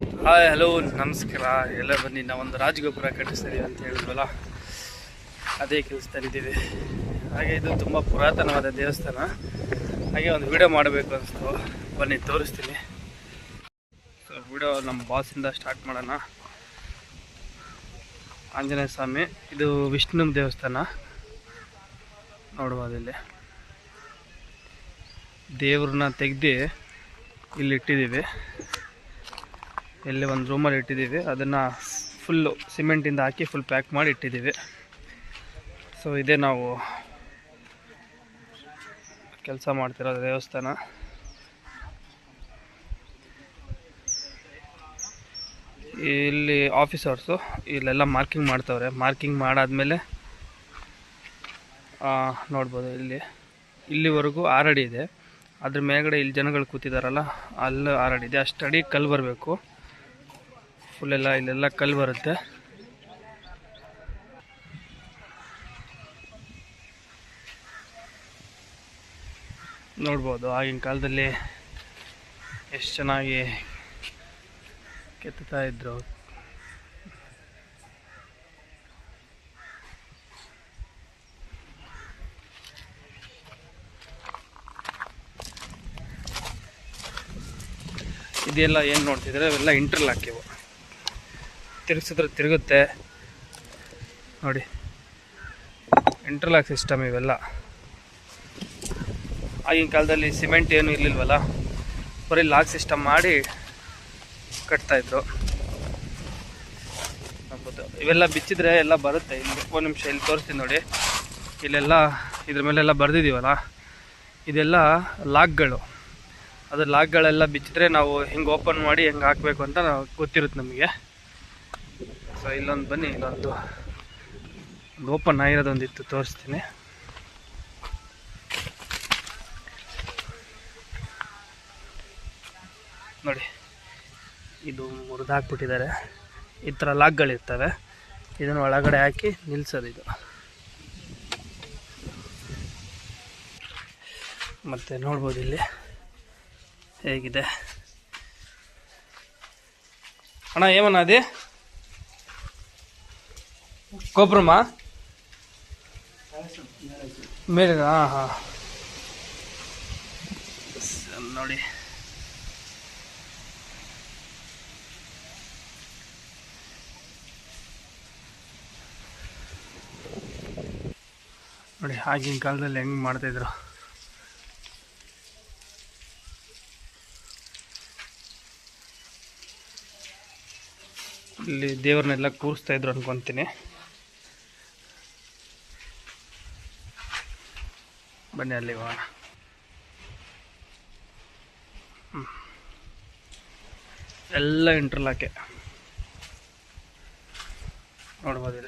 Hi hello ನಮಸ್ಕಾರ. ಎಲ್ಲ ಬನ್ನಿ ಒಂದು ರಾಜಗೋಪುರ ಕಟ್ಟಿಸ್ತೀವಿ ಅಂತ ಹೇಳಿದ್ವಲ್ಲ? ಅದೇ ಕೆಲಸದಲ್ಲಿದ್ದೀವಿ. ಹಾಗೆ ಇದು ತುಂಬ ಪುರಾತನವಾದ ದೇವಸ್ಥಾನ. ಹಾಗೆ ಒಂದು ವಿಡಿಯೋ ಮಾಡಬೇಕು ಅನಿಸ್ತು. ಬನ್ನಿ, ತೋರಿಸ್ತೀನಿ. ಸೊ ವಿಡಿಯೋ ನಮ್ಮ ಬಾಸಿಂದ ಸ್ಟಾರ್ಟ್ ಮಾಡೋಣ. ಆಂಜನೇಯ ಸ್ವಾಮಿ, ಇದು ವಿಷ್ಣು ದೇವಸ್ಥಾನ. ನೋಡ್ಬೋದಿಲ್ಲಿ ದೇವ್ರನ್ನ ತೆಗ್ದು ಇಲ್ಲಿ ಇಟ್ಟಿದ್ದೀವಿ. ಇಲ್ಲಿ ಒಂದು ರೂಮಲ್ಲಿ ಇಟ್ಟಿದ್ದೀವಿ. ಅದನ್ನು ಫುಲ್ಲು ಸಿಮೆಂಟಿಂದ ಹಾಕಿ ಫುಲ್ ಪ್ಯಾಕ್ ಮಾಡಿ ಇಟ್ಟಿದ್ದೀವಿ. ಸೊ ಇದೇ ನಾವು ಕೆಲಸ ಮಾಡ್ತಿರೋ ದೇವಸ್ಥಾನ. ಇಲ್ಲಿ ಆಫೀಸರ್ಸು ಇಲ್ಲೆಲ್ಲ ಮಾರ್ಕಿಂಗ್ ಮಾಡ್ತವ್ರೆ. ಮಾರ್ಕಿಂಗ್ ಮಾಡಾದಮೇಲೆ ನೋಡ್ಬೋದು ಇಲ್ಲಿ. ಇಲ್ಲಿವರೆಗೂ ಆರಡಿ ಇದೆ. ಅದ್ರ ಮೇಲ್ಗಡೆ ಇಲ್ಲಿ ಜನಗಳು ಕೂತಿದಾರಲ್ಲ, ಅಲ್ಲಿ ಆರಡಿ ಅಡಿ ಇದೆ. ಅಷ್ಟು ಅಡಿ ಕಲ್ಲು ಬರಬೇಕು. ಫುಲ್ಲೆಲ್ಲ ಇಲ್ಲೆಲ್ಲ ಕಲ್ಲು ಬರುತ್ತೆ. ನೋಡ್ಬೋದು ಆಗಿನ ಕಾಲದಲ್ಲಿ ಎಷ್ಟು ಚೆನ್ನಾಗಿ ಕೆತ್ತುತ್ತಾ ಇದ್ರು. ಇದೆಲ್ಲ ಏನು ನೋಡ್ತಿದ್ರೆ ಅವೆಲ್ಲ ಇಂಟ್ರಲ್ ಇವು. ತಿರುಗಿಸಿದ್ರೆ ತಿರುಗುತ್ತೆ. ನೋಡಿ. ಇಂಟರ್ಲಾಕ್ ಸಿಸ್ಟಮ್ ಇವೆಲ್ಲ. ಆಗಿನ ಕಾಲದಲ್ಲಿ ಸಿಮೆಂಟ್ ಏನು ಇರಲಿಲ್ವಲ್ಲ? ಬರೀ ಲಾಕ್ ಸಿಸ್ಟಮ್ ಮಾಡಿ ಕಟ್ತಾಯಿದ್ರು ಇವೆಲ್ಲ ಬಿಚ್ಚಿದ್ರೆ ಎಲ್ಲ ಬರುತ್ತೆ. ಇಲ್ಲಿ ಒಂದು ನಿಮಿಷ ಇಲ್ಲಿ ತೋರಿಸ್ತೀನಿ ನೋಡಿ. ಇಲ್ಲೆಲ್ಲ ಇದ್ರ ಮೇಲೆಲ್ಲ ಬರೆದಿದ್ದೀವಲ್ಲ ಇದೆಲ್ಲ ಲಾಕ್ಗಳು ಅದು ಲಾಕ್ಗಳೆಲ್ಲ ಬಿಚ್ಚಿದ್ರೆ ನಾವು ಹಿಂಗೆ ಓಪನ್ ಮಾಡಿ ಹೆಂಗೆ ಹಾಕಬೇಕು ಅಂತ ಗೊತ್ತಿರುತ್ತೆ ನಮಗೆ. ಸೊ ಇಲ್ಲೊಂದು ಬನ್ನಿ, ಇಲ್ಲೊಂದು ಒಂದು ಓಪನ್ ಆಗಿರೋದೊಂದಿತ್ತು, ತೋರಿಸ್ತೀನಿ. ನೋಡಿ, ಇದು ಮುರಿದಾಕ್ಬಿಟ್ಟಿದ್ದಾರೆ ಈ ಥರ ಲಾಕ್ಗಳಿರ್ತವೆ. ಇದನ್ನು ಒಳಗಡೆ ಹಾಕಿ ನಿಲ್ಸೋದು ಇದು. ಮತ್ತು ನೋಡ್ಬೋದು ಇಲ್ಲಿ ಹೇಗಿದೆ. ಅಣ್ಣ ಏಮನ್ನ ಅದೇ? ಗೋಪುರಮ್ಮ ಮೇಲೆ ಹಾಂ ಹಾಂ ನೋಡಿ. ನೋಡಿ ಆಗಿನ ಕಾಲದಲ್ಲಿ ಹೆಂಗೆ ಮಾಡ್ತಾಯಿದ್ರು ಇಲ್ಲಿ ದೇವ್ರನ್ನೆಲ್ಲ ಕೂರಿಸ್ತಾಯಿದ್ರು ಅನ್ಕೊಂತೀನಿ. ಬನ್ನಿ ಅಲ್ಲಿ ಹೋಗೋಣ. ಎಲ್ಲ ಎಲ್ಲ ಇಂಟರ್ಲಾಕೆ ನೋಡ್ಬೋದು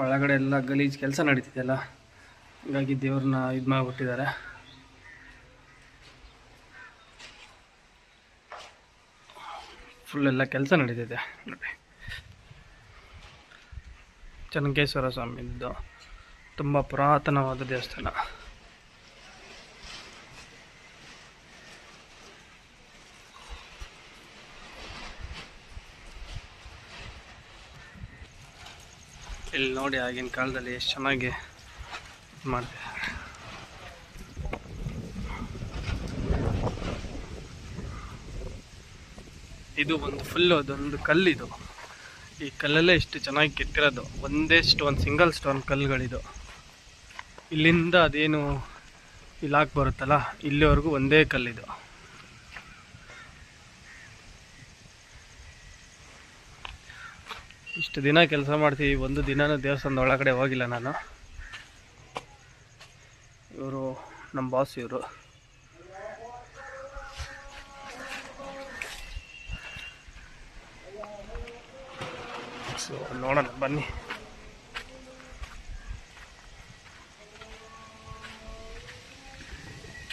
ಒಳಗಡೆ ಎಲ್ಲ ಗಲೀಜು ಕೆಲಸ ನಡೀತಿದೆಯಲ್ಲ? ಹಾಗಾಗಿ ದೇವ್ರನ್ನ ಇದು ಮಾಡಿಬಿಟ್ಟಿದ್ದಾರೆ. ಫುಲ್ ಎಲ್ಲ ಕೆಲಸ ನಡೀತಿದೆ ನೋಡಿ. ಚನ್ನಕೇಶ್ವರ ಸ್ವಾಮಿದು ತುಂಬ ಪುರಾತನವಾದ ದೇವಸ್ಥಾನ ಇಲ್ಲಿ ನೋಡಿ ಆಗಿನ ಕಾಲದಲ್ಲಿ ಎಷ್ಟು ಚೆನ್ನಾಗಿ ಮಾಡ್ತಿದ್ದಾರೆ. ಇದು ಒಂದು ಫುಲ್ ಅದೊಂದು ಕಲ್ಲಿದು. ಈ ಕಲ್ಲಲ್ಲೇ ಇಷ್ಟು ಚೆನ್ನಾಗಿ ಕೆತ್ತಿರೋದು. ಒಂದೇ ಸ್ಟೋನ್ ಸಿಂಗಲ್ ಸ್ಟೋನ್ ಕಲ್ಲುಗಳಿದು. ಇಲ್ಲಿಂದ ಅದೇನು ಇಲಾಖೆ ಬರುತ್ತಲ್ಲ, ಇಲ್ಲಿವರೆಗೂ ಒಂದೇ ಕಲ್ಲಿದು. ಇಷ್ಟು ದಿನ ಕೆಲಸ ಮಾಡ್ತೀವಿ, ಒಂದು ದಿನನೂ ದೇವಸ್ಥಾನದ ಒಳಗಡೆ ಹೋಗಿಲ್ಲ ನಾನು. ಇವರು ನಮ್ಮ ಬಾಸ್ ಇವರು. ಸೊ ನೋಡೋಣ, ಬನ್ನಿ.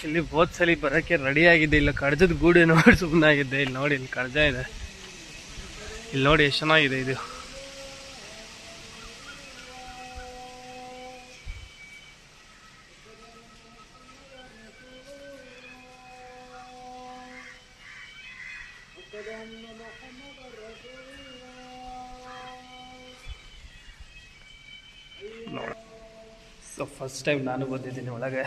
ಇಲ್ಲಿ ಹೋದ್ ಸಲ ಬರೋಕ್ಕೆ ರೆಡಿ ಆಗಿದೆ ಇಲ್ಲ ಕಡ್ಜದ ಗೂಡು ನೋಡಿ ಸುಮ್ಮನಾಗಿದ್ದೆ ಇಲ್ಲಿ ನೋಡಿ, ಇಲ್ಲಿ ಕಡ್ಜ ಇದೆ. ಇಲ್ಲಿ ನೋಡಿ, ಎಷ್ಟು ಚೆನ್ನಾಗಿದೆ ಇದು. ನೋಡ. ಸೊ ಫಸ್ಟ್ ಟೈಮ್ ನಾನು ಬಂದಿದ್ದೀನಿ ಒಳಗೆ.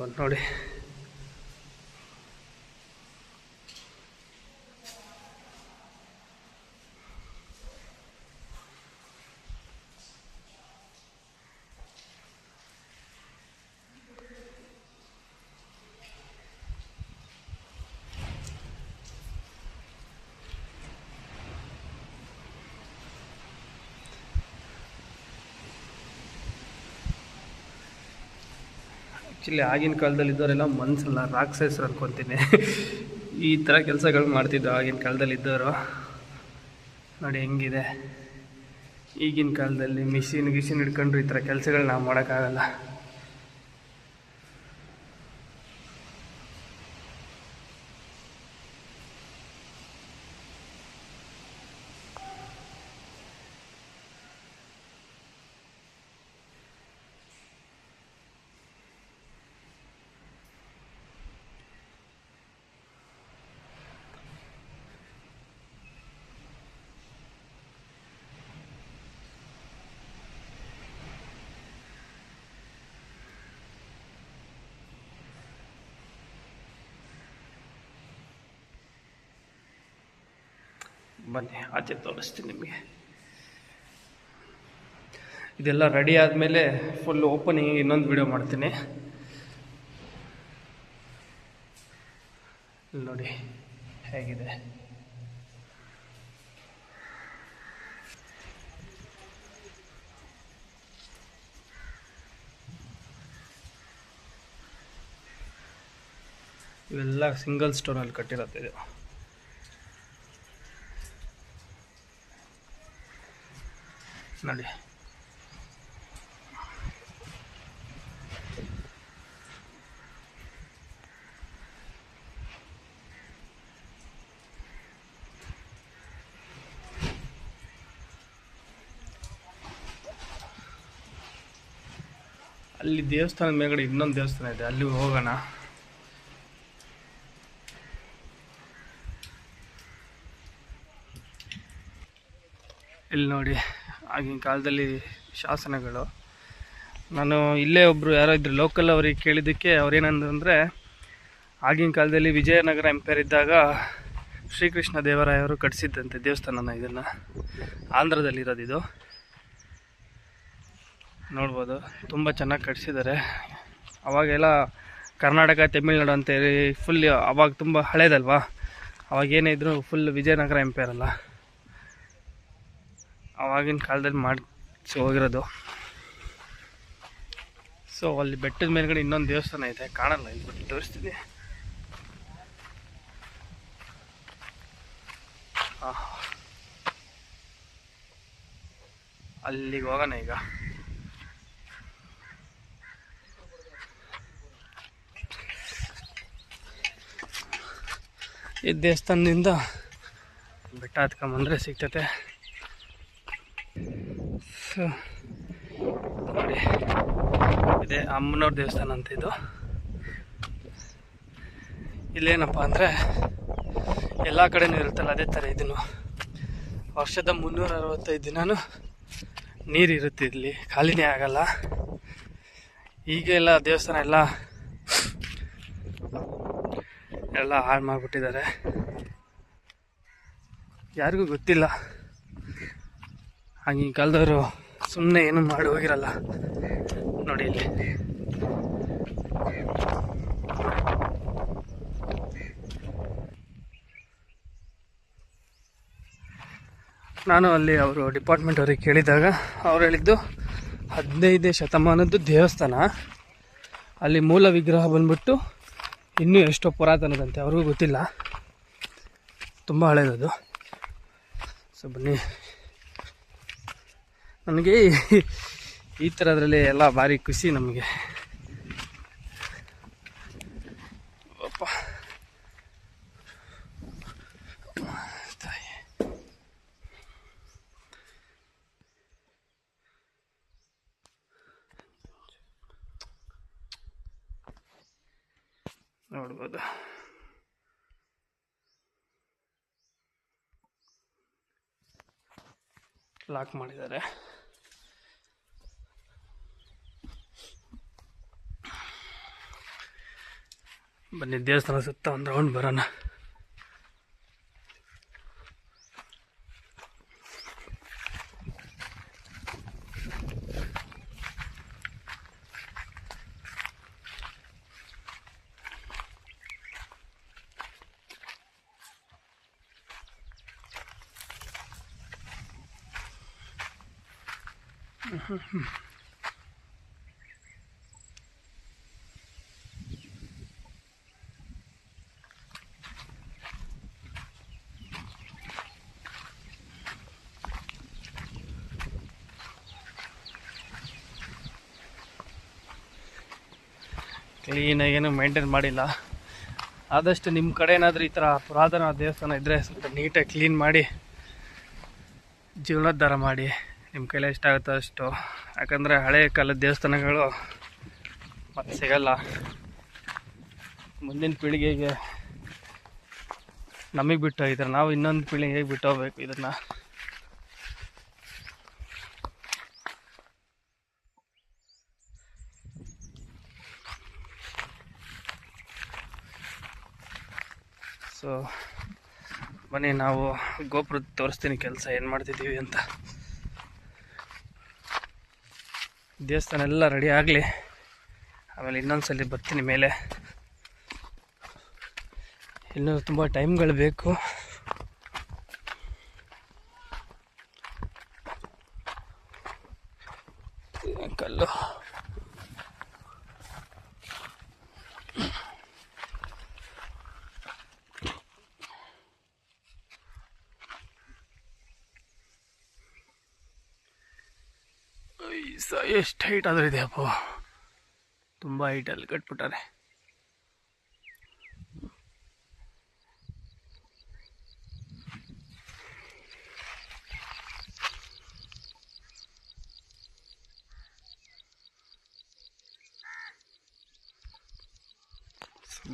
ಒಂದು ನೋಡಿ. ಆ್ಯಕ್ಚುಲಿ ಆಗಿನ ಕಾಲದಲ್ಲಿ ಇದ್ದವರೆಲ್ಲ ಮನ್ಸಲ್ಲ ರಾಕ್ಷಸರು ಅನ್ಕೊತೀನಿ. ಈ ಥರ ಕೆಲಸಗಳು ಮಾಡ್ತಿದ್ದು ಆಗಿನ ಕಾಲದಲ್ಲಿ ಇದ್ದವರು. ನೋಡಿ ಹೆಂಗಿದೆ. ಈಗಿನ ಕಾಲದಲ್ಲಿ ಮಿಷಿನ್ ಗಿಷಿನ್ ಹಿಡ್ಕೊಂಡ್ರು ಈ ಥರ ಕೆಲಸಗಳು ನಾವು ಮಾಡೋಕ್ಕಾಗಲ್ಲ. ಬನ್ನಿ ಆಚೆ ತೋರಿಸ್ತೀನಿ ನಿಮಗೆ. ಇದೆಲ್ಲ ರೆಡಿ ಆದಮೇಲೆ ಫುಲ್ ಓಪನಿಂಗ್ ಇನ್ನೊಂದು ವಿಡಿಯೋ ಮಾಡ್ತೀನಿ. ನೋಡಿ ಹೇಗಿದೆ. ಇವೆಲ್ಲ ಸಿಂಗಲ್ ಸ್ಟೋನಲ್ಲಿ ಕಟ್ಟಿರೋದು ಇದು. ನೋಡಿ ಅಲ್ಲಿ ದೇವಸ್ಥಾನದ ಮೇಲ್ಗಡೆ ಇನ್ನೊಂದು ದೇವಸ್ಥಾನ ಇದೆ ಅಲ್ಲಿ ಹೋಗೋಣ. ಇಲ್ಲಿ ನೋಡಿ. ಆಗಿನ ಕಾಲದಲ್ಲಿ ಶಾಸನಗಳು. ನಾನು ಇಲ್ಲೇ ಒಬ್ಬರು ಯಾರೋ ಇದ್ರು ಲೋಕಲ್ ಅವ್ರಿಗೆ ಕೇಳಿದ್ದಕ್ಕೆ ಅವ್ರೇನಂದ್ರೆ ಆಗಿನ ಕಾಲದಲ್ಲಿ ವಿಜಯನಗರ ಎಂಪೈರ್ ಇದ್ದಾಗ ಶ್ರೀಕೃಷ್ಣ ದೇವರಾಯವರು ಕಟ್ಟಿಸಿದ್ದಂತೆ ದೇವಸ್ಥಾನನ ಇದನ್ನು. ಆಂಧ್ರದಲ್ಲಿರೋದು ಇದು. ನೋಡ್ಬೋದು, ತುಂಬ ಚೆನ್ನಾಗಿ ಕಟ್ಟಿಸಿದ್ದಾರೆ. ಅವಾಗೆಲ್ಲ ಕರ್ನಾಟಕ, ತಮಿಳ್ನಾಡು ಅಂತೇಳಿ ಫುಲ್ ಅವಾಗ ತುಂಬ ಹಳೇದಲ್ವಾ? ಅವಾಗ ಏನೇ ಇದ್ರು ಫುಲ್ ವಿಜಯನಗರ ಎಂಪೈರ್ ಅಲ್ಲ. ಅವಾಗಿನ ಕಾಲದಲ್ಲಿ ಮಾಡಿಸಿ ಹೋಗಿರೋದು ಸೊ ಅಲ್ಲಿ ಬೆಟ್ಟದ ಮೇಲ್ಗಡೆ ಇನ್ನೊಂದು ದೇವಸ್ಥಾನ ಇದೆ ಕಾಣಲ್ಲ, ಇಲ್ಲಿ ಬಿಟ್ಟು ತೋರಿಸ್ತೀನಿ. ಅಲ್ಲಿಗೆ ಹೋಗೋಣ ಈಗ. ಈ ದೇವಸ್ಥಾನದಿಂದ ಬೆಟ್ಟ ಹತ್ಕೊಂಬಂದ್ರೆ ಸಿಗ್ತತೆ. ನೋಡಿ, ಇದೆ ಅಮ್ಮನವ್ರ ದೇವಸ್ಥಾನ ಅಂತ ಇದು. ಇಲ್ಲೇನಪ್ಪ ಅಂದರೆ ಎಲ್ಲ ಕಡೆನೂ ಇರುತ್ತಲ್ಲ ಅದೇ ಥರ ಇದನ್ನು. ವರ್ಷದ ಮುನ್ನೂರ ಅರವತ್ತೈದು ನೀರು ನೀರಿರುತ್ತೆ ಇಲ್ಲಿ. ಖಾಲಿನೇ ಆಗಲ್ಲ. ಈಗ ಎಲ್ಲ ದೇವಸ್ಥಾನ ಎಲ್ಲ ಎಲ್ಲ ಹಾಳು ಮಾಡಿಬಿಟ್ಟಿದ್ದಾರೆ. ಯಾರಿಗೂ ಗೊತ್ತಿಲ್ಲ. ಆಗಿನ ಕಾಲದವರು ಸುಮ್ಮನೆ ಏನು ಮಾಡಿ ಹೋಗಿರಲ್ಲ. ನೋಡಿ ಇಲ್ಲಿ. ನಾನು ಅಲ್ಲಿ ಅವರು ಡಿಪಾರ್ಟ್ಮೆಂಟ್ ಅವ್ರಿಗೆ ಕೇಳಿದಾಗ ಅವ್ರು ಹೇಳಿದ್ದು ಹದಿನೈದನೇ ಶತಮಾನದ್ದು ದೇವಸ್ಥಾನ. ಅಲ್ಲಿ ಮೂಲ ವಿಗ್ರಹ ಬಂದ್ಬಿಟ್ಟು ಇನ್ನೂ ಎಷ್ಟೋ ಪುರಾತನದಂತೆ, ಅವ್ರಿಗೂ ಗೊತ್ತಿಲ್ಲ. ತುಂಬ ಹಳೇದದು. ಸೊ ಬನ್ನಿ. ನನಗೆ ಈ- ಥರದ್ರಲ್ಲಿ ಎಲ್ಲ ಭಾರಿ ಖುಷಿ ನಮಗೆ. ನೋಡ್ಬೋದು. ಲಾಕ್ ಮಾಡಿದ್ದಾರೆ. ಬನ್ನಿ ದೇವಸ್ಥಾನ ಸುತ್ತ ಒಂದು ರೌಂಡ್ ಬರೋಣ. ಕ್ಲೀನಾಗಿ ಏನು ಮೇಂಟೈನ್ ಮಾಡಿಲ್ಲ. ಆದಷ್ಟು ನಿಮ್ಮ ಕಡೆ ಏನಾದರೂ ಈ ಥರ ಪುರಾತನ ದೇವಸ್ಥಾನ ಇದ್ದರೆ ಸ್ವಲ್ಪ ನೀಟಾಗಿ ಕ್ಲೀನ್ ಮಾಡಿ ಜೀವನೋದ್ಧಾರ ಮಾಡಿ ನಿಮ್ಮ ಕೈಲಿ ಎಷ್ಟಾಗುತ್ತೋ ಅಷ್ಟು. ಯಾಕಂದರೆ ಹಳೆಯ ಕಾಲದ ದೇವಸ್ಥಾನಗಳು ಮತ್ತೆ ಸಿಗಲ್ಲ. ಮುಂದಿನ ಪೀಳಿಗೆಗೆ ನಮಗೆ ಬಿಟ್ಟು ಹೋಗಿದ್ದಾರೆ ನಾವು ಇನ್ನೊಂದು ಪೀಳಿಗೆಗೆ ಬಿಟ್ಟು ಹೋಗ್ಬೇಕು ಇದನ್ನು. ಸೊ ಬನ್ನಿ ನಾವು ಗೋಪುರ ತೋರಿಸ್ತೀನಿ ಕೆಲಸ ಏನು ಮಾಡ್ತಿದ್ದೀವಿ ಅಂತ. ದೇವಸ್ಥಾನ ಎಲ್ಲ ರೆಡಿ ಆಗಲಿ. ಆಮೇಲೆ ಇನ್ನೊಂದ್ಸಲಿ ಬರ್ತೀನಿ ಮೇಲೆ. ಇನ್ನೂ ತುಂಬ ಟೈಮ್ಗಳು ಬೇಕು ಕಲ್ಲು ಸ ಎಷ್ಟು ಹೈಟ್ ಇದೆ ಇದೆಯಪ್ಪ ತುಂಬ ಹೈಟಲ್ಲಿ ಕಟ್ಬಿಟ್ಟಾರೆ.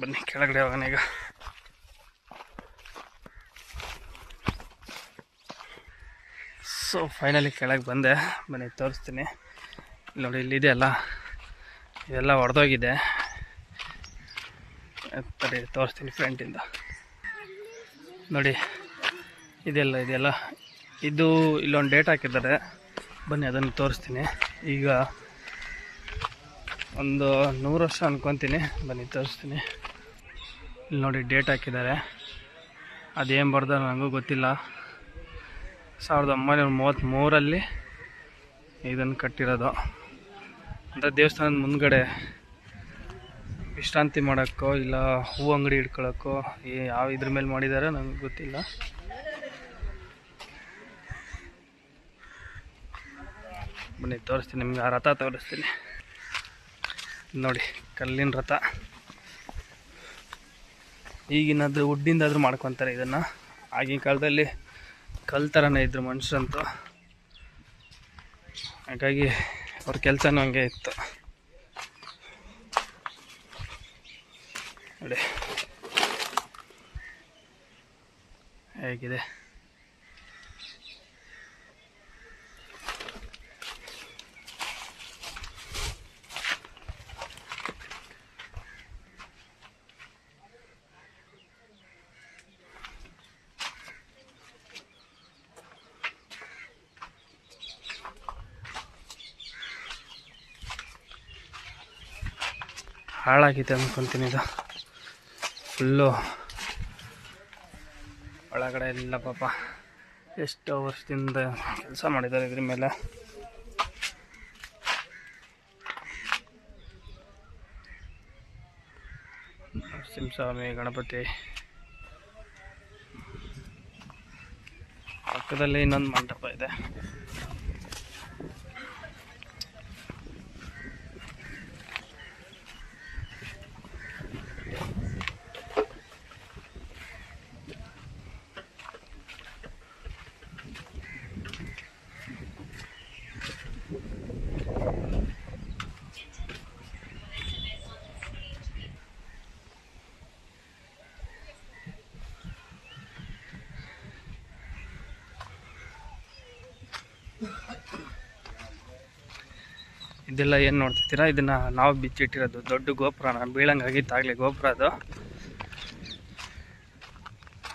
ಬನ್ನಿ, ಕೆಳಗಡೆ ಹೋಗೋಣ ಈಗ. ಸೊ ಫೈನಲಿ ಕೆಳಗೆ ಬಂದೆ. ಬನ್ನಿ, ತೋರಿಸ್ತೀನಿ. ನೋಡಿ ಇಲ್ಲಿದೆಯಲ್ಲ ಇದೆಲ್ಲ ಒಡೆದೋಗಿದೆ. ಸರಿ ತೋರಿಸ್ತೀನಿ ಫ್ರೆಂಟಿಂದ ನೋಡಿ, ಇದೆಲ್ಲ ಇದೆಲ್ಲ. ಇದು ಇಲ್ಲೊಂದು ಡೇಟ್ ಹಾಕಿದ್ದಾರೆ. ಬನ್ನಿ, ಅದನ್ನು ತೋರಿಸ್ತೀನಿ. ಈಗ ಒಂದು ನೂರು ವರ್ಷ ಅನ್ಕೊತೀನಿ. ಬನ್ನಿ, ತೋರಿಸ್ತೀನಿ. ಇಲ್ಲಿ ನೋಡಿ ಡೇಟ್ ಹಾಕಿದ್ದಾರೆ. ಅದೇನು ಬರ್ದ ನನಗೂ ಗೊತ್ತಿಲ್ಲ. ಸಾವಿರದ ಒಂಬೈನೂರ ಮೂವತ್ತ್ಮೂರಲ್ಲಿ ಇದನ್ನು ಕಟ್ಟಿರೋದು. ಅಂದರೆ ದೇವಸ್ಥಾನದ ಮುಂದ್ಗಡೆ ವಿಶ್ರಾಂತಿ ಮಾಡೋಕ್ಕೋ ಇಲ್ಲ ಹೂ ಅಂಗಡಿ ಇಟ್ಕೊಳ್ಳೋಕ್ಕೋ ಯಾವ ಇದ್ರ ಮೇಲೆ ಮಾಡಿದ್ದಾರೆ ನನಗೆ ಗೊತ್ತಿಲ್ಲ. ಬನ್ನಿ, ತೋರಿಸ್ತೀನಿ ನಿಮ್ಗೆ. ಆ ರಥ ತೋರಿಸ್ತೀನಿ. ನೋಡಿ, ಕಲ್ಲಿನ ರಥ. ಈಗಿನಾದರೂ ವುಡ್ಡಿಂದಾದರೂ ಮಾಡ್ಕೊತಾರೆ ಇದನ್ನು. ಆಗಿನ ಕಾಲದಲ್ಲಿ ಕಲ್ ಥರನೇ ಇದ್ರು ಮನುಷ್ಯರಂತೂ. ಹಾಗಾಗಿ ಅವ್ರ ಕೆಲಸನೂ ಹಂಗೆ ಇತ್ತು. ನೋಡಿ. ಹೇಗಿದೆ? ಹಾಳಾಗಿದೆ ಅಂದ್ಕೊತೀನಿ ಇದು. ಫುಲ್ಲು ಒಳಗಡೆ ಎಲ್ಲ ಪಾಪ ಎಷ್ಟು ವರ್ಷದಿಂದ ಕೆಲಸ ಮಾಡಿದ್ದಾರೆ ಇದ್ರ ಮೇಲೆ. ನರಸಿಂಹಸ್ವಾಮಿ, ಗಣಪತಿ. ಪಕ್ಕದಲ್ಲಿ ಇನ್ನೊಂದು ಮಂಟಪ ಇದೆ. ಇದೆಲ್ಲ ಏನು ನೋಡ್ತಿದ್ದೀರಾ? ಇದನ್ನ ನಾವು ಬಿಚ್ಚಿಟ್ಟಿರೋದು ದೊಡ್ಡ ಗೋಪುರ. ನಾನು ಬೀಳಂಗಾಗಿತ್ತು ಆಗಲಿ ಗೋಪುರ ಅದು.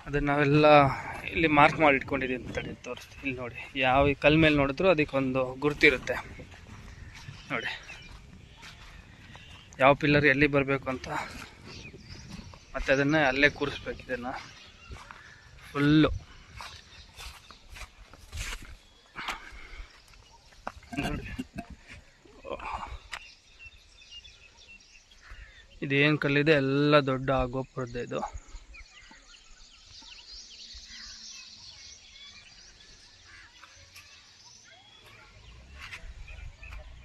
ಅದನ್ನ ನಾವೆಲ್ಲ ಇಲ್ಲಿ ಮಾರ್ಕ್ ಮಾಡಿ ಇಟ್ಕೊಂಡಿದ್ದೀನಿ ಅಂತ ತಡಿ ತೋರಿಸ್ತೀನಿ. ಇಲ್ಲಿ ನೋಡಿ, ಯಾವ ಕಲ್ ಮೇಲೆ ನೋಡಿದ್ರು ಅದಕ್ಕೊಂದು ಗುರುತಿರುತ್ತೆ. ನೋಡಿ, ಯಾವ ಪಿಲ್ಲರ್ ಎಲ್ಲಿ ಬರಬೇಕು ಅಂತ. ಮತ್ತು ಅದನ್ನು ಅಲ್ಲೇ ಕೂರಿಸ್ಬೇಕು ಇದನ್ನು. ಫುಲ್ಲು ನೋಡಿ. ಇದೇನು ಕಲ್ಲಿದೆ ಎಲ್ಲ ದೊಡ್ಡ ಗೋಪುರದ್ದು ಇದು.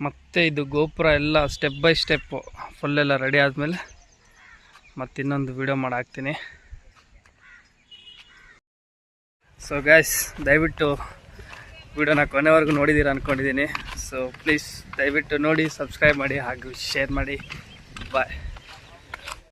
ಮತ್ತೆ ಇದು ಗೋಪುರ ಎಲ್ಲ ಸ್ಟೆಪ್ ಬೈ ಸ್ಟೆಪ್ಪು ಫುಲ್ಲೆಲ್ಲ ರೆಡಿ ಆದಮೇಲೆ ಮತ್ತೆ ಇನ್ನೊಂದು ವಿಡಿಯೋ ಮಾಡಾಕ್ತೀನಿ. ಸೊ ಗ್ಯಾಸ್ ದಯವಿಟ್ಟು ವಿಡಿಯೋನ ಕೊನೆವರೆಗೂ ನೋಡಿದ್ದೀರ ಅಂದ್ಕೊಂಡಿದ್ದೀನಿ ಸೊ ಪ್ಲೀಸ್ ದಯವಿಟ್ಟು ನೋಡಿ ಸಬ್ಸ್ಕ್ರೈಬ್ ಮಾಡಿ, ಹಾಗೂ ಶೇರ್ ಮಾಡಿ. ಬಾಯ್